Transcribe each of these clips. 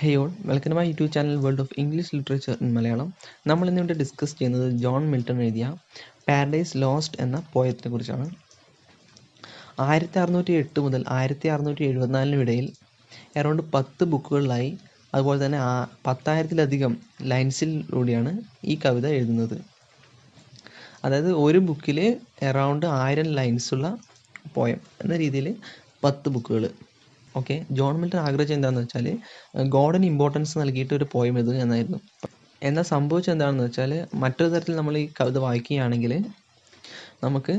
Hey all welcome my YouTube channel world of English literature in Malayalam നമ്മൾ ഇന്നിവിടെ discuss ചെയ്യുന്നത് John Milton എഴുതിയ paradise lost എന്ന പോയത്തിനെ കുറിച്ചാണ്. ആയിരത്തി അറുന്നൂറ്റി എട്ട് മുതൽ ആയിരത്തി അറുന്നൂറ്റി എഴുപത്തിനാലിനിടയിൽ അറൗണ്ട് പത്ത് ബുക്കുകളിലായി അതുപോലെ തന്നെ പത്തായിരത്തിലധികം ലൈൻസിലൂടെയാണ് ഈ കവിത എഴുതുന്നത്. അതായത് ഒരു ബുക്കിൽ അറൗണ്ട് ആയിരം ലൈൻസുള്ള പോയം എന്ന രീതിയിൽ പത്ത് ബുക്കുകൾ ഓക്കെ ജോൺ മിൽട്ടൺ ആഗ്രഹിച്ചത് എന്താണെന്ന് വെച്ചാൽ ഗോഡിന് ഇമ്പോർട്ടൻസ് നൽകിയിട്ട് ഒരു പോയം എഴുതുക എന്നായിരുന്നു. എന്നാൽ സംഭവിച്ചത് എന്താണെന്ന് വെച്ചാൽ മറ്റൊരു തരത്തിൽ നമ്മൾ ഈ കവിത വായിക്കുകയാണെങ്കിൽ നമുക്ക്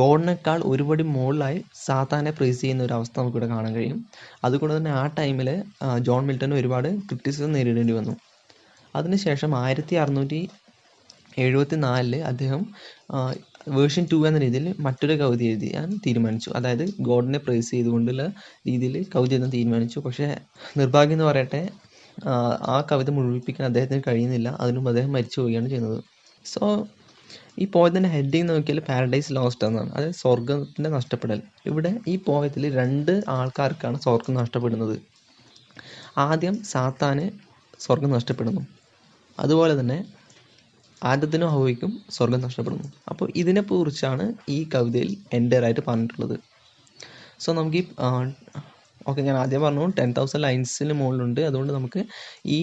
ഗോഡിനേക്കാൾ ഒരുപടി മുകളിലായി സാത്താനെ പ്രൈസ് ചെയ്യുന്ന ഒരു അവസ്ഥ നമുക്കിവിടെ കാണാൻ കഴിയും. അതുകൊണ്ട് തന്നെ ആ ടൈമിൽ ജോൺ മിൽട്ടൺ ഒരുപാട് ക്രിറ്റിസിസം നേരിടേണ്ടി വന്നു. അതിനുശേഷം ആയിരത്തി അറുന്നൂറ്റി എഴുപത്തി നാലിൽ അദ്ദേഹം വേർഷൻ ടു എന്ന രീതിയിൽ മറ്റൊരു കവിത എഴുതിയാൻ തീരുമാനിച്ചു. അതായത് ഗോഡിനെ പ്രേസ് ചെയ്തുകൊണ്ടുള്ള രീതിയിൽ കവിത എഴുതാൻ തീരുമാനിച്ചു. പക്ഷേ നിർഭാഗ്യം എന്ന് പറയട്ടെ ആ കവിത മുഴുവിപ്പിക്കാൻ അദ്ദേഹത്തിന് കഴിയുന്നില്ല. അതിനും അദ്ദേഹം മരിച്ചു പോവുകയാണ് ചെയ്യുന്നത്. സോ ഈ പോയത്തിന്റെ ഹെഡിങ് നോക്കിയാൽ പാരഡൈസ് ലോസ്റ്റ് എന്നാണ്. അതായത് സ്വർഗത്തിന്റെ നഷ്ടപ്പെടൽ. ഇവിടെ ഈ പോയത്തിൽ രണ്ട് ആൾക്കാർക്കാണ് സ്വർഗം നഷ്ടപ്പെടുന്നത്. ആദ്യം സാത്താന് സ്വർഗം നഷ്ടപ്പെടുന്നു. അതുപോലെ തന്നെ ആദത്തിനും ഹവയ്ക്കും സ്വർഗം നഷ്ടപ്പെടുന്നു. അപ്പോൾ ഇതിനെ കുറിച്ചാണ് ഈ കവിതയിൽ എന്റെ ആയിട്ട് പറഞ്ഞിട്ടുള്ളത്. സോ നമുക്ക് ഈ ഓക്കെ ഞാൻ ആദ്യം പറഞ്ഞു ടെൻ തൗസൻഡ് ലൈൻസിന് മുകളിലുണ്ട്. അതുകൊണ്ട് നമുക്ക് ഈ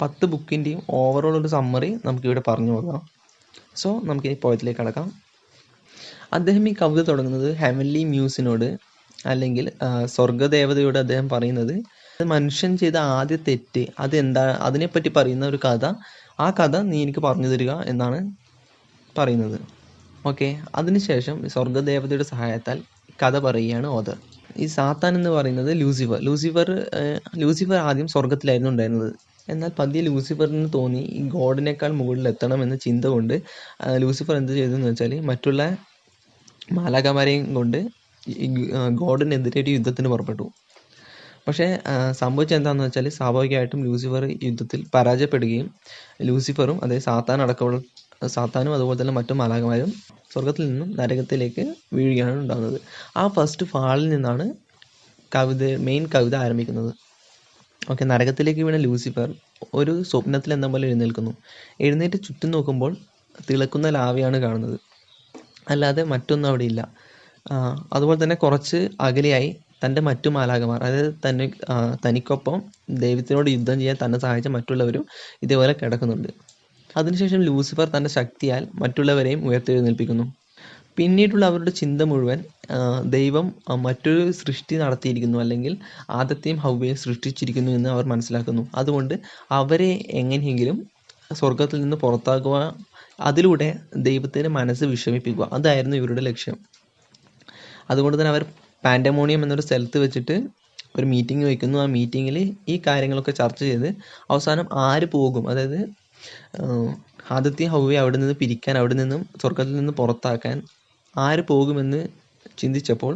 പത്ത് ബുക്കിന്റെയും ഓവറോൾ ഒരു സമ്മറി നമുക്കിവിടെ പറഞ്ഞു പോകാം സോ നമുക്ക് ഈ പോയത്തിലേക്ക് കടക്കാം. അദ്ദേഹം ഈ കവിത തുടങ്ങുന്നത് ഹെവൻലി മ്യൂസിനോട് അല്ലെങ്കിൽ സ്വർഗദേവതയോട് അദ്ദേഹം പറയുന്നത് മനുഷ്യൻ ചെയ്ത ആദ്യ തെറ്റ് അത് എന്താ അതിനെപ്പറ്റി പറയുന്ന ഒരു കഥ. ആ കഥ നീ എനിക്ക് പറഞ്ഞു തരിക എന്നാണ് പറയുന്നത്. ഓക്കെ? അതിനുശേഷം സ്വർഗദേവതയുടെ സഹായത്താൽ കഥ പറയുകയാണ് ഓദർ. ഈ സാത്താൻ എന്ന് പറയുന്നത് ലൂസിഫർ. ലൂസിഫർ ലൂസിഫർ ആദ്യം സ്വർഗത്തിലായിരുന്നു ഉണ്ടായിരുന്നത്. എന്നാൽ പതിയെ ലൂസിഫറിന് തോന്നി ഈ ഗോഡിനേക്കാൾ മുകളിൽ എത്തണം എന്ന ചിന്ത കൊണ്ട് ലൂസിഫർ എന്ത് ചെയ്തു എന്ന് വെച്ചാൽ മറ്റുള്ള മാലാകമാരെയും കൊണ്ട് ഗോഡിനെതിരെ ഒരു യുദ്ധത്തിന് പുറപ്പെട്ടു. പക്ഷേ സംഭവിച്ചത് എന്താണെന്ന് വെച്ചാൽ സ്വാഭാവികമായിട്ടും ലൂസിഫർ യുദ്ധത്തിൽ പരാജയപ്പെടുകയും ലൂസിഫറും അതായത് സാത്താൻ അടക്കമുള്ള സാത്താനും അതുപോലെ തന്നെ മറ്റു മാലാകമാരും സ്വർഗത്തിൽ നിന്നും നരകത്തിലേക്ക് വീഴുകയാണ് ഉണ്ടാകുന്നത്. ആ ഫസ്റ്റ് ഫാളിൽ നിന്നാണ് കവിത മെയിൻ കവിത ആരംഭിക്കുന്നത്. ഓക്കെ നരകത്തിലേക്ക് വീണ ലൂസിഫർ ഒരു സ്വപ്നത്തിൽ എന്ന പോലെ എഴുന്നേൽക്കുന്നു. എഴുന്നേറ്റ് ചുറ്റും നോക്കുമ്പോൾ തിളക്കുന്ന ലാവയാണ് കാണുന്നത്. അല്ലാതെ മറ്റൊന്നും അവിടെ ഇല്ല. അതുപോലെ തന്നെ കുറച്ച് അകലെയായി തന്റെ മറ്റു മാലാകമാർ അതായത് തന്നെ തനിക്കൊപ്പം ദൈവത്തിനോട് യുദ്ധം ചെയ്യാൻ തന്നെ സഹായിച്ച മറ്റുള്ളവരും ഇതേപോലെ കിടക്കുന്നുണ്ട്. അതിനുശേഷം ലൂസിഫർ തന്റെ ശക്തിയാൽ മറ്റുള്ളവരെയും ഉയർത്തെഴുന്നേൽപ്പിക്കുന്നു. പിന്നീടുള്ള അവരുടെ ചിന്ത മുഴുവൻ ദൈവം മറ്റൊരു സൃഷ്ടി നടത്തിയിരിക്കുന്നു അല്ലെങ്കിൽ ആദ്യത്തെയും ഹൗവയും സൃഷ്ടിച്ചിരിക്കുന്നു എന്ന് അവർ മനസ്സിലാക്കുന്നു. അതുകൊണ്ട് അവരെ എങ്ങനെയെങ്കിലും സ്വർഗത്തിൽ നിന്ന് പുറത്താക്കുക അതിലൂടെ ദൈവത്തിന്റെ മനസ്സ് വിഷമിപ്പിക്കുക. അതായിരുന്നു ഇവരുടെ ലക്ഷ്യം. അതുകൊണ്ട് തന്നെ അവർ പാൻഡമോണിയം എന്നൊരു സ്ഥലത്ത് വെച്ചിട്ട് ഒരു മീറ്റിംഗ് വയ്ക്കുന്നു ആ മീറ്റിങ്ങിൽ ഈ കാര്യങ്ങളൊക്കെ ചർച്ച ചെയ്ത് അവസാനം ആര് പോകും? അതായത് ആദിത്യ ഹൗവെ അവിടെ നിന്ന് പിരിക്കാൻ അവിടെ നിന്നും സ്വർഗത്തിൽ നിന്ന് പുറത്താക്കാൻ ആര് പോകുമെന്ന് ചിന്തിച്ചപ്പോൾ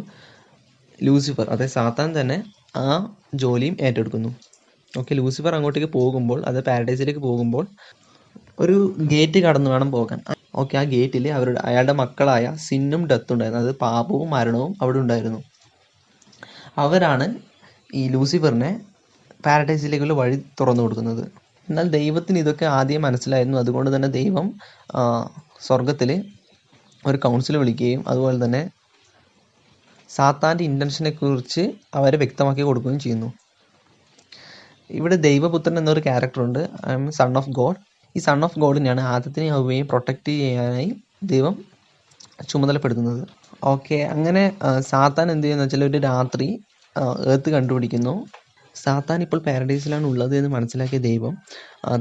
ലൂസിഫർ അതായത് സാത്താൻ തന്നെ ആ ജോലിയും ഏറ്റെടുക്കുന്നു. ഓക്കെ ലൂസിഫർ അങ്ങോട്ടേക്ക് പോകുമ്പോൾ അത് പാരഡൈസിലേക്ക് പോകുമ്പോൾ ഒരു ഗേറ്റ് കടന്നു വേണം പോകാൻ. ഓക്കെ ആ ഗേറ്റിൽ അവരുടെ അയാളുടെ മക്കളായ സിന്നും ഡെത്തും ഉണ്ടായിരുന്നു. അത് പാപവും മരണവും അവിടെ ഉണ്ടായിരുന്നു. അവരാണ് ഈ ലൂസിഫറിനെ പാരഡൈസിലേക്കുള്ള വഴി തുറന്നു കൊടുക്കുന്നത്. എന്നാൽ ദൈവത്തിന് ഇതൊക്കെ ആദ്യം മനസ്സിലായിരുന്നു. അതുകൊണ്ട് തന്നെ ദൈവം സ്വർഗത്തിൽ ഒരു കൗൺസിൽ വിളിക്കുകയും അതുപോലെ തന്നെ സാത്താന്റെ ഇന്റൻഷനെ കുറിച്ച് അവരെ വ്യക്തമാക്കി കൊടുക്കുകയും ചെയ്യുന്നു. ഇവിടെ ദൈവപുത്രൻ എന്നൊരു ക്യാരക്ടറുണ്ട് I am son of God ഈ സൺ ഓഫ് ഗോഡിനെയാണ് ആദ്യത്തിനെ അവയെ പ്രൊട്ടക്റ്റ് ചെയ്യാനായി ദൈവം ചുമതലപ്പെടുത്തുന്നത്. ഓക്കെ അങ്ങനെ സാത്താൻ എന്ത് ചെയ്യുന്ന വെച്ചാൽ ഒരു രാത്രി ഏർത്ത് കണ്ടുപിടിക്കുന്നു. സാത്താൻ ഇപ്പോൾ പാരഡൈസിലാണ് ഉള്ളത് എന്ന് മനസ്സിലാക്കിയ ദൈവം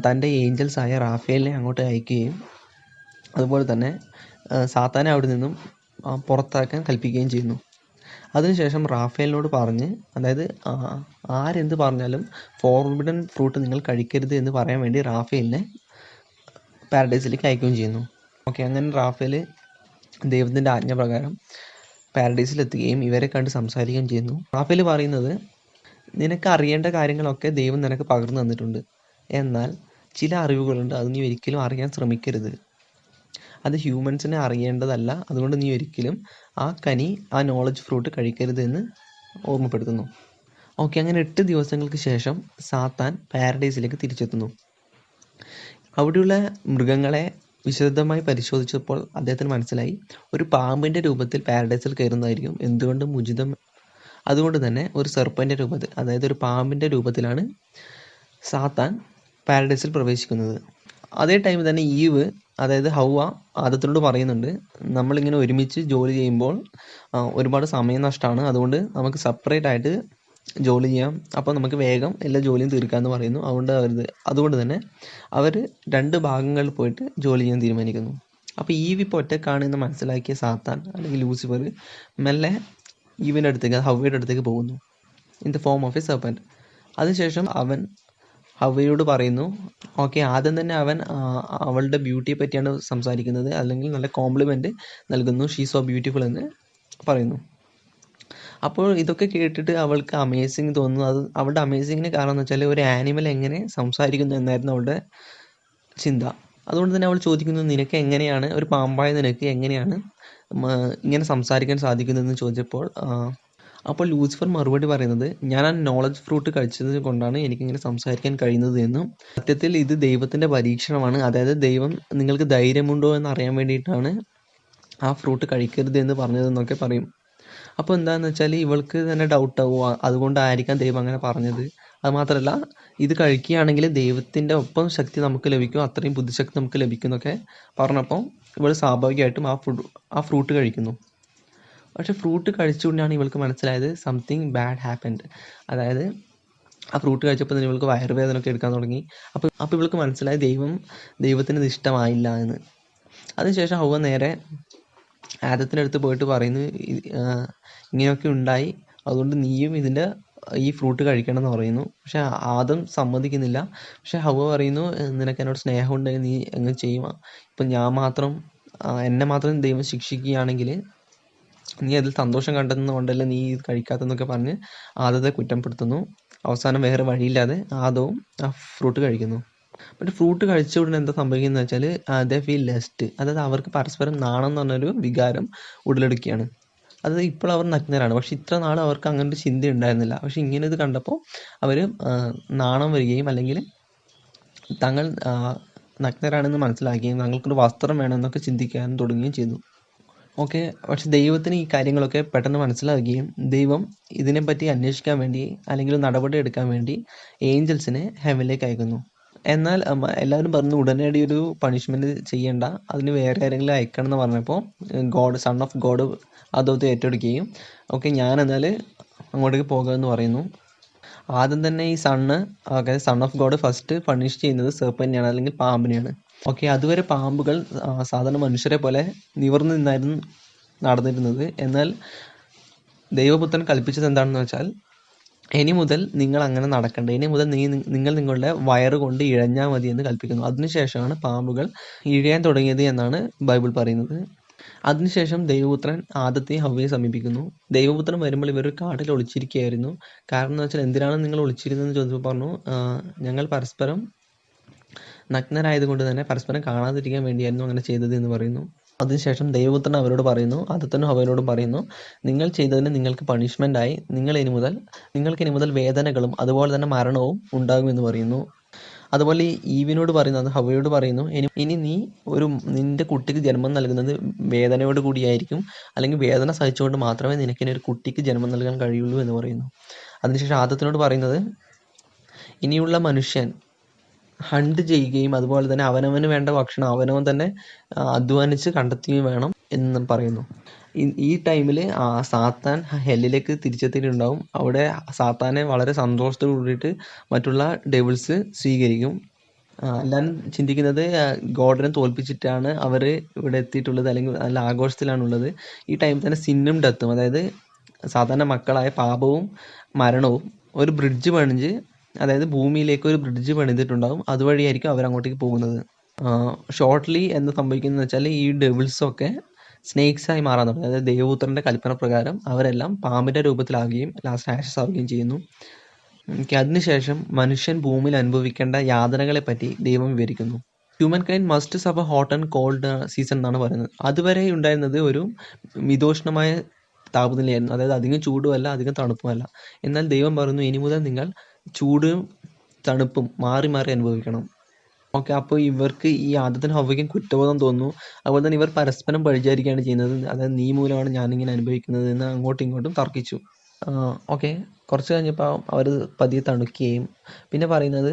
തന്റെ ഏഞ്ചൽസായ റാഫേലിനെ അങ്ങോട്ട് അയക്കുകയും അതുപോലെ തന്നെ സാത്താനെ അവിടെ നിന്നും പുറത്താക്കാൻ കൽപ്പിക്കുകയും ചെയ്യുന്നു. അതിനുശേഷം റാഫേലിനോട് പറഞ്ഞ് അതായത് ആരെന്ത് പറഞ്ഞാലും ഫോർബിഡൻ ഫ്രൂട്ട് നിങ്ങൾ കഴിക്കരുത് എന്ന് പറയാൻ വേണ്ടി റാഫേലിനെ പാരഡൈസിലേക്ക് അയക്കുകയും ചെയ്യുന്നു. ഓക്കെ അങ്ങനെ റാഫേൽ ദൈവത്തിന്റെ ആജ്ഞ പ്രകാരം പാരഡൈസിലെത്തുകയും ഇവരെ കണ്ട് സംസാരിക്കുകയും ചെയ്യുന്നു. റാഫേൽ പറയുന്നത് നിനക്ക് അറിയേണ്ട കാര്യങ്ങളൊക്കെ ദൈവം നിനക്ക് പകർന്നു തന്നിട്ടുണ്ട്. എന്നാൽ ചില അറിവുകളുണ്ട് അത് നീ ഒരിക്കലും അറിയാൻ ശ്രമിക്കരുത്. അത് ഹ്യൂമൻസിനെ അറിയേണ്ടതല്ല. അതുകൊണ്ട് നീ ഒരിക്കലും ആ കനി ആ നോളജ് ഫ്രൂട്ട് കഴിക്കരുത് എന്ന് ഓർമ്മപ്പെടുത്തുന്നു. ഓക്കെ അങ്ങനെ എട്ട് ദിവസങ്ങൾക്ക് ശേഷം സാത്താൻ പാരഡൈസിലേക്ക് തിരിച്ചെത്തുന്നു. അവിടെയുള്ള മൃഗങ്ങളെ വിശദമായി പരിശോധിച്ചപ്പോൾ അദ്ദേഹത്തിന് മനസ്സിലായി. ഒരു പാമ്പിന്റെ രൂപത്തിൽ പാരഡൈസിൽ കയറുന്നതായിരിക്കും. എന്തുകൊണ്ടും ഉചിതം അതുകൊണ്ട് തന്നെ ഒരു സർപ്പന്റെ രൂപത്തിൽ അതായത് ഒരു പാമ്പിന്റെ രൂപത്തിലാണ് സാത്താൻ പാരഡൈസിൽ പ്രവേശിക്കുന്നത്. അതേ ടൈമിൽ തന്നെ ഈവ് അതായത് ഹൗവ ആദത്തിനോട് പറയുന്നുണ്ട് നമ്മളിങ്ങനെ ഒരുമിച്ച് ജോലി ചെയ്യുമ്പോൾ ഒരുപാട് സമയം നഷ്ടമാണ് അതുകൊണ്ട് നമുക്ക് സെപ്പറേറ്റ് ആയിട്ട് ജോലി ചെയ്യാം. അപ്പോൾ നമുക്ക് വേഗം എല്ലാ ജോലിയും തീർക്കാമെന്ന് പറയുന്നു. അതുകൊണ്ട് അവർ അതുകൊണ്ട് തന്നെ അവർ രണ്ട് ഭാഗങ്ങളിൽ പോയിട്ട് ജോലി ചെയ്യാൻ തീരുമാനിക്കുന്നു. അപ്പോൾ ഈവ് ഇപ്പോൾ ഒറ്റക്കാണെന്ന് മനസ്സിലാക്കിയ സാത്താൻ അല്ലെങ്കിൽ ലൂസിഫർ മെല്ലെ ഈവിന്റെ അടുത്തേക്ക് ഹവയുടെ അടുത്തേക്ക് പോകുന്നു. In the form of a serpent അതിനുശേഷം അവൻ ഹവയോട് പറയുന്നു ഓക്കെ ആദ്യം തന്നെ അവൻ അവളുടെ ബ്യൂട്ടിയെ പറ്റിയാണ് സംസാരിക്കുന്നത്. അല്ലെങ്കിൽ നല്ല കോംപ്ലിമെന്റ് നൽകുന്നു. ഷീ സോ ബ്യൂട്ടിഫുൾ എന്ന് പറയുന്നു. അപ്പോൾ ഇതൊക്കെ കേട്ടിട്ട് അവൾക്ക് അമേസിങ് തോന്നുന്നു. അത് അവളുടെ അമേസിങ്ങിന് കാരണം എന്ന് വെച്ചാൽ ഒരു ആനിമൽ എങ്ങനെ സംസാരിക്കുന്നു എന്നായിരുന്നു അവളുടെ ചിന്ത. അതുകൊണ്ട് തന്നെ അവൾ ചോദിക്കുന്നു നിനക്ക് എങ്ങനെയാണ്? ഒരു പാമ്പായ നിനക്ക് എങ്ങനെയാണ് ഇങ്ങനെ സംസാരിക്കാൻ സാധിക്കുന്നതെന്ന് ചോദിച്ചപ്പോൾ അപ്പോൾ ലൂസിഫർ മറുപടി പറയുന്നത് ഞാൻ ആ നോളജ് ഫ്രൂട്ട് കഴിച്ചത് കൊണ്ടാണ് എനിക്കിങ്ങനെ സംസാരിക്കാൻ കഴിയുന്നത് എന്നും. സത്യത്തിൽ ഇത് ദൈവത്തിന്റെ പരീക്ഷണമാണ്. അതായത് ദൈവം നിങ്ങൾക്ക് ധൈര്യമുണ്ടോ എന്ന് അറിയാൻ വേണ്ടിയിട്ടാണ് ആ ഫ്രൂട്ട് കഴിക്കരുത് എന്ന് പറഞ്ഞതെന്നൊക്കെ പറയും. അപ്പോൾ എന്താണെന്ന് വെച്ചാൽ ഇവൾക്ക് തന്നെ ഡൗട്ട് ആവുക ആ, അതുകൊണ്ടായിരിക്കാം ദൈവം അങ്ങനെ പറഞ്ഞത്. അത് മാത്രമല്ല ഇത് കഴിക്കുകയാണെങ്കിൽ ദൈവത്തിന്റെ ഒപ്പം ശക്തി നമുക്ക് ലഭിക്കും അത്രയും ബുദ്ധിശക്തി നമുക്ക് ലഭിക്കും എന്നൊക്കെ പറഞ്ഞപ്പോൾ ഇവൾ സ്വാഭാവികമായിട്ടും ആ ഫുഡ് ആ ഫ്രൂട്ട് കഴിക്കുന്നു. പക്ഷെ ഫ്രൂട്ട് കഴിച്ചുകൊണ്ടാണ് ഇവൾക്ക് മനസ്സിലായത് സംതിങ് ബാഡ് ഹാപ്പൻഡ് അതായത് ആ ഫ്രൂട്ട് കഴിച്ചപ്പോൾ തന്നെ ഇവൾക്ക് വയറുവേദന ഒക്കെ എടുക്കാൻ തുടങ്ങി. അപ്പോൾ അപ്പോൾ ഇവൾക്ക് മനസ്സിലായി ദൈവം ദൈവത്തിന് ഇഷ്ടമായില്ല എന്ന്. അതിനുശേഷം ഹൗവ നേരെ ആദത്തിന്റെ അടുത്ത് പോയിട്ട് പറയുന്നു ഇങ്ങനെയൊക്കെ ഉണ്ടായി. അതുകൊണ്ട് നീയും ഇതിന്റെ ഈ ഫ്രൂട്ട് കഴിക്കണം എന്ന് പറയുന്നു. പക്ഷെ ആദം സമ്മതിക്കുന്നില്ല. പക്ഷെ ഹവ പറയുന്നു "ഏഹ് നിനക്ക് എന്നോട് സ്നേഹമുണ്ടെങ്കിൽ നീ അങ്ങ് ചെയ്യും ഇപ്പം ഞാൻ മാത്രം എന്നെ മാത്രം ദൈവം ശിക്ഷിക്കുകയാണെങ്കിൽ നീ അതിൽ സന്തോഷം കണ്ടെന്നുകൊണ്ടല്ല നീ ഇത് കഴിക്കാത്തെന്നൊക്കെ പറഞ്ഞ് ആദത്തെ കുറ്റപ്പെടുത്തുന്നു. അവസാനം വേറെ വഴിയില്ലാതെ ആദവും ആ ഫ്രൂട്ട് കഴിക്കുന്നു. പക്ഷെ ഫ്രൂട്ട് കഴിച്ച ഉടനെ എന്താ സംഭവിക്കുന്നത് വെച്ചാൽ ദ ഫീൽ ലെസ്റ്റ് അതായത് അവർക്ക് പരസ്പരം നാണം എന്ന് പറഞ്ഞൊരു വികാരം ഉടലെടുക്കുകയാണ്. അത് ഇപ്പോൾ അവർ നഗ്നരാണ്. പക്ഷെ ഇത്ര നാൾ അവർക്ക് അങ്ങനെ ഒരു ചിന്ത ഉണ്ടായിരുന്നില്ല. പക്ഷെ ഇങ്ങനെ ഇത് കണ്ടപ്പോൾ അവർ നാണം വരികയും അല്ലെങ്കിൽ തങ്ങൾ നഗ്നരാണെന്ന് മനസ്സിലാക്കുകയും തങ്ങൾക്കൊരു വസ്ത്രം വേണമെന്നൊക്കെ ചിന്തിക്കാൻ തുടങ്ങുകയും ചെയ്തു. ഓക്കെ? പക്ഷെ ദൈവത്തിന് ഈ കാര്യങ്ങളൊക്കെ പെട്ടെന്ന് മനസ്സിലാക്കുകയും ദൈവം ഇതിനെപ്പറ്റി അന്വേഷിക്കാൻ വേണ്ടി അല്ലെങ്കിൽ നടപടി എടുക്കാൻ വേണ്ടി ഏഞ്ചൽസിനെ ഹെവനിലേക്ക് അയക്കുന്നു. എന്നാൽ എല്ലാവരും പറഞ്ഞു ഉടനടി ഒരു പണിഷ്മെന്റ് ചെയ്യണ്ട. അതിന് വേറെ ആരെങ്കിലും അയക്കണം എന്ന് പറഞ്ഞപ്പോൾ ഗോഡ് സൺ ഓഫ് ഗോഡ് അതോത്ത് ഏറ്റെടുക്കുകയും ഓക്കെ ഞാൻ എന്നാൽ അങ്ങോട്ടേക്ക് പോകാമെന്ന് പറയുന്നു. ആദ്യം തന്നെ ഈ son okay son of God first punish ചെയ്യുന്നത് സെർപ്പനെയാണ് അല്ലെങ്കിൽ പാമ്പിനെയാണ്. ഓക്കെ അതുവരെ പാമ്പുകൾ സാധാരണ മനുഷ്യരെ പോലെ നിവർന്നു നിന്നായിരുന്നു നടന്നിരുന്നത്. എന്നാൽ ദൈവപുത്രൻ കൽപ്പിച്ചത് എന്താണെന്ന് വെച്ചാൽ ഇനി മുതൽ നിങ്ങൾ അങ്ങനെ നടക്കണ്ട. ഇനി മുതൽ നീ നിങ്ങൾ നിങ്ങളുടെ വയറ് കൊണ്ട് ഇഴഞ്ഞാൽ മതി എന്ന് കൽപ്പിക്കുന്നു. അതിനുശേഷമാണ് പാമ്പുകൾ ഇഴയാൻ തുടങ്ങിയത് എന്നാണ് ബൈബിൾ പറയുന്നത്. അതിനുശേഷം ദൈവപുത്രൻ ആദത്തെ ഹവയെ സമീപിക്കുന്നു. ദൈവപുത്രൻ വരുമ്പോൾ ഇവർ കാട്ടിൽ ഒളിച്ചിരിക്കുകയായിരുന്നു. കാരണം എന്ന് വെച്ചാൽ എന്തിനാണ് നിങ്ങൾ ഒളിച്ചിരുന്നതെന്ന് ചോദിച്ചപ്പോൾ പറഞ്ഞു ഞങ്ങൾ പരസ്പരം നഗ്നരായതുകൊണ്ട് തന്നെ പരസ്പരം കാണാതിരിക്കാൻ വേണ്ടിയായിരുന്നു അങ്ങനെ ചെയ്തത് എന്ന് പറയുന്നു. അതിനുശേഷം ദൈവപുത്രൻ അവരോട് പറയുന്നു അതത്തനും അവരോടും പറയുന്നു നിങ്ങൾ ചെയ്തതിന് നിങ്ങൾക്ക് ആയി. നിങ്ങൾ ഇനി മുതൽ നിങ്ങൾക്ക് ഇനി മുതൽ വേദനകളും അതുപോലെ തന്നെ മരണവും ഉണ്ടാകുമെന്ന് പറയുന്നു. അതുപോലെ ഈവിനോട് പറയുന്നത് ഹവയോട് പറയുന്നു ഇനി ഇനി നീ ഒരു നിന്റെ കുട്ടിക്ക് ജന്മം നൽകുന്നത് വേദനയോട് കൂടിയായിരിക്കും. അല്ലെങ്കിൽ വേദന സഹിച്ചുകൊണ്ട് മാത്രമേ നിനക്കിനി ഒരു കുട്ടിക്ക് ജന്മം നൽകാൻ കഴിയുള്ളൂ എന്ന് പറയുന്നു. അതിനുശേഷം ആദത്തിനോട് പറയുന്നത് ഇനിയുള്ള മനുഷ്യൻ ഹണ്ട് ചെയ്യുകയും അതുപോലെ തന്നെ അവനവന് വേണ്ട ഭക്ഷണം അവനവൻ തന്നെ അധ്വാനിച്ച് കണ്ടെത്തുകയും വേണം എന്ന് പറയുന്നു. ഈ- ടൈമിൽ സാത്താൻ ഹെല്ലിലേക്ക് തിരിച്ചെത്തിയിട്ടുണ്ടാവും. അവിടെ സാത്താനെ വളരെ സന്തോഷത്തോട് കൂടിയിട്ട് മറ്റുള്ള ഡെവിൾസ് സ്വീകരിക്കും. എല്ലാവരും ചിന്തിക്കുന്നത് ഗോഡനെ തോൽപ്പിച്ചിട്ടാണ് അവർ ഇവിടെ എത്തിയിട്ടുള്ളത് അല്ലെങ്കിൽ നല്ല ആഘോഷത്തിലാണുള്ളത്. ഈ ടൈമിൽ തന്നെ സിന്നും ഡെത്തും അതായത് സാധാരണ മക്കളായ പാപവും മരണവും ഒരു ബ്രിഡ്ജ് പണിഞ്ഞ് അതായത് ഭൂമിയിലേക്ക് ഒരു ബ്രിഡ്ജ് പണിതിട്ടുണ്ടാകും അതുവഴിയായിരിക്കും അങ്ങോട്ടേക്ക് പോകുന്നത്. ഷോർട്ട്ലി എന്ന് സംഭവിക്കുന്നത് വെച്ചാൽ ഈ ഡെവിൾസൊക്കെ സ്നേക്സായി മാറാൻ തുടങ്ങി. അതായത് ദൈവപുത്രന്റെ കൽപ്പന പ്രകാരം അവരെല്ലാം പാമ്പിന്റെ രൂപത്തിലാകുകയും ലാസ്റ്റ് ആഷസ് ആവുകയും ചെയ്യുന്നു. അതിനുശേഷം മനുഷ്യൻ ഭൂമിയിൽ അനുഭവിക്കേണ്ട യാതനകളെ പറ്റി ദൈവം വിവരിക്കുന്നു. Humankind must suffer hot and cold season എന്നാണ് പറയുന്നത്. അതുവരെ ഉണ്ടായിരുന്നത് ഒരു മിതോഷ്ണമായ താപനിലയായിരുന്നു. അതായത് അധികം ചൂടുമല്ല അധികം തണുപ്പുമല്ല. എന്നാൽ ദൈവം പറയുന്നു ഇനി മുതൽ നിങ്ങൾ ചൂടും തണുപ്പും മാറി മാറി അനുഭവിക്കണം. ഓക്കെ അപ്പോൾ ഇവർക്ക് ഈ ആദ്യത്തിന് ഹവയ്ക്കും കുറ്റബോധം തോന്നുന്നു. അതുപോലെ തന്നെ ഇവർ പരസ്പരം പഴിചാരിക്കുകയാണ് ചെയ്യുന്നത്. അതായത് നീ മൂലമാണ് ഞാനിങ്ങനെ അനുഭവിക്കുന്നത് എന്ന് അങ്ങോട്ടും ഇങ്ങോട്ടും തർക്കിച്ചു. ഓക്കെ കുറച്ച് കഴിഞ്ഞപ്പോൾ അവർ പതിയെ തണുക്കുകയും പിന്നെ പറയുന്നത്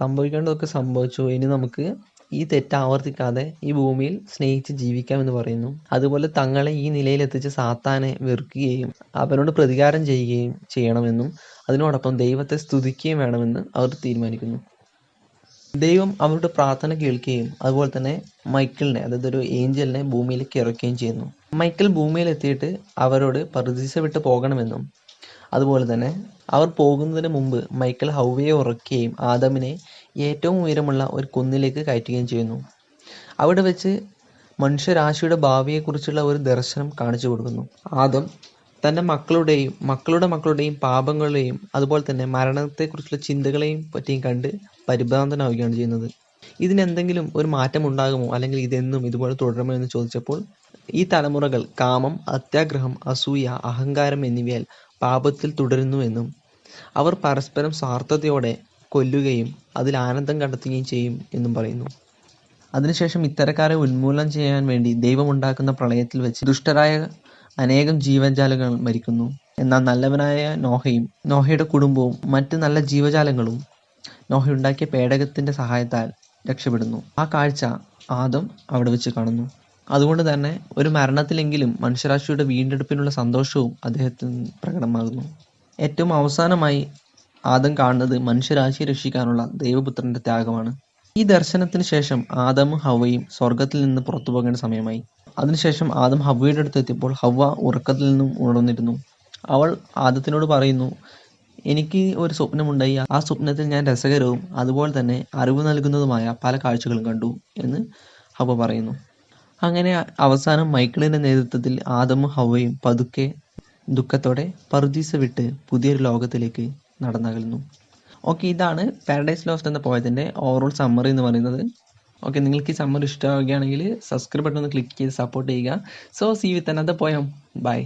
സംഭവിക്കേണ്ടതൊക്കെ സംഭവിച്ചു. ഇനി നമുക്ക് ഈ തെറ്റ് ആവർത്തിക്കാതെ ഈ ഭൂമിയിൽ സ്നേഹിച്ച് ജീവിക്കാമെന്ന് പറയുന്നു. അതുപോലെ തങ്ങളെ ഈ നിലയിൽ നിലയിലെത്തിച്ച് സാത്താനെ വെറുക്കുകയും അവനോട് പ്രതികാരം ചെയ്യുകയും ചെയ്യണമെന്നും അതിനോടൊപ്പം ദൈവത്തെ സ്തുതിക്കുകയും വേണമെന്ന് അവർ തീരുമാനിക്കുന്നു. ദൈവം അവരുടെ പ്രാർത്ഥന കേൾക്കുകയും അതുപോലെ തന്നെ മൈക്കിളിനെ അതായത് ഒരു ഏഞ്ചലിനെ ഭൂമിയിലേക്ക് ഇറക്കുകയും ചെയ്യുന്നു. മൈക്കിൾ ഭൂമിയിൽ എത്തിയിട്ട് അവരോട് പറുദീസ വിട്ട് പോകണമെന്നും അതുപോലെ തന്നെ അവർ പോകുന്നതിന് മുമ്പ് മൈക്കിൾ ഹൗവയെ ഉറക്കുകയും ആദമിനെ ഏറ്റവും ഉയരമുള്ള ഒരു കുന്നിലേക്ക് കയറ്റുകയും ചെയ്യുന്നു. അവിടെ വെച്ച് മനുഷ്യരാശിയുടെ ഭാവിയെക്കുറിച്ചുള്ള ഒരു ദർശനം കാണിച്ചു കൊടുക്കുന്നു. ആദം തന്റെ മക്കളുടെയും മക്കളുടെ മക്കളുടെയും പാപങ്ങളെയും അതുപോലെ തന്നെ മരണത്തെക്കുറിച്ചുള്ള ചിന്തകളെയും പറ്റിയും കണ്ട് പരിഭ്രാന്തനാവുകയാണ് ചെയ്യുന്നത്. ഇതിനെന്തെങ്കിലും ഒരു മാറ്റം ഉണ്ടാകുമോ അല്ലെങ്കിൽ ഇതെന്നും ഇതുപോലെ തുടരുമോ എന്ന് ചോദിച്ചപ്പോൾ ഈ തലമുറകൾ കാമം അത്യാഗ്രഹം അസൂയ അഹങ്കാരം എന്നിവയാൽ പാപത്തിൽ തുടരുന്നു എന്നും അവർ പരസ്പരം സ്വാർത്ഥതയോടെ കൊല്ലുകയും അതിൽ ആനന്ദം കണ്ടെത്തുകയും ചെയ്യും എന്നും പറയുന്നു. അതിനുശേഷം ഇത്തരക്കാരെ ഉന്മൂലനം ചെയ്യാൻ വേണ്ടി ദൈവമുണ്ടാക്കുന്ന പ്രളയത്തിൽ വെച്ച് ദുഷ്ടരായ അനേകം ജീവജാലങ്ങൾ മരിക്കുന്നു. എന്നാൽ നല്ലവനായ നോഹയും നോഹയുടെ കുടുംബവും മറ്റ് നല്ല ജീവജാലങ്ങളും നോഹയുണ്ടാക്കിയ പേടകത്തിന്റെ സഹായത്താൽ രക്ഷപ്പെടുന്നു. ആ കാഴ്ച ആദം അവിടെ വെച്ച് കാണുന്നു. അതുകൊണ്ട് തന്നെ ഒരു മരണത്തിലെങ്കിലും മനുഷ്യരാശിയുടെ വീണ്ടെടുപ്പിനുള്ള സന്തോഷവും അദ്ദേഹത്തിന് പ്രകടമാകുന്നു. ഏറ്റവും അവസാനമായി ആദം കാണുന്നത് മനുഷ്യരാശിയെ രക്ഷിക്കാനുള്ള ദൈവപുത്രന്റെ ത്യാഗമാണ്. ഈ ദർശനത്തിന് ശേഷം ആദമും ഹവയും സ്വർഗത്തിൽ നിന്ന് പുറത്തു പോകേണ്ട സമയമായി. അതിനുശേഷം ആദം ഹവയുടെ അടുത്ത് എത്തിയപ്പോൾ ഹവ ഉറക്കത്തിൽ നിന്നും ഉണർന്നിരുന്നു. അവൾ ആദത്തിനോട് പറയുന്നു എനിക്ക് ഒരു സ്വപ്നമുണ്ടായി. ആ സ്വപ്നത്തിൽ ഞാൻ രസകരവും അതുപോലെ തന്നെ അറിവ് നൽകുന്നതുമായ പല കാഴ്ചകളും കണ്ടു എന്ന് ഹവ പറയുന്നു. അങ്ങനെ അവസാനം മൈക്കിളിന്റെ നേതൃത്വത്തിൽ ആദമും ഹവയും പതുക്കെ ദുഃഖത്തോടെ പർദീസ വിട്ട് പുതിയൊരു ലോകത്തിലേക്ക് നടന്നകലുന്നു. ഓക്കെ ഇതാണ് പാരഡൈസ് ലോസ്റ്റ് എന്ന പോയതിന്റെ ഓവറോൾ സമ്മറി എന്ന് പറയുന്നത്. ഓക്കെ നിങ്ങൾക്ക് ഈ സമ്മറി ഇഷ്ടമാവുകയാണെങ്കിൽ സബ്സ്ക്രൈബ് ബട്ടൺ ഒന്ന് ക്ലിക്ക് ചെയ്ത് സപ്പോർട്ട് ചെയ്യുക. So see with another poem bye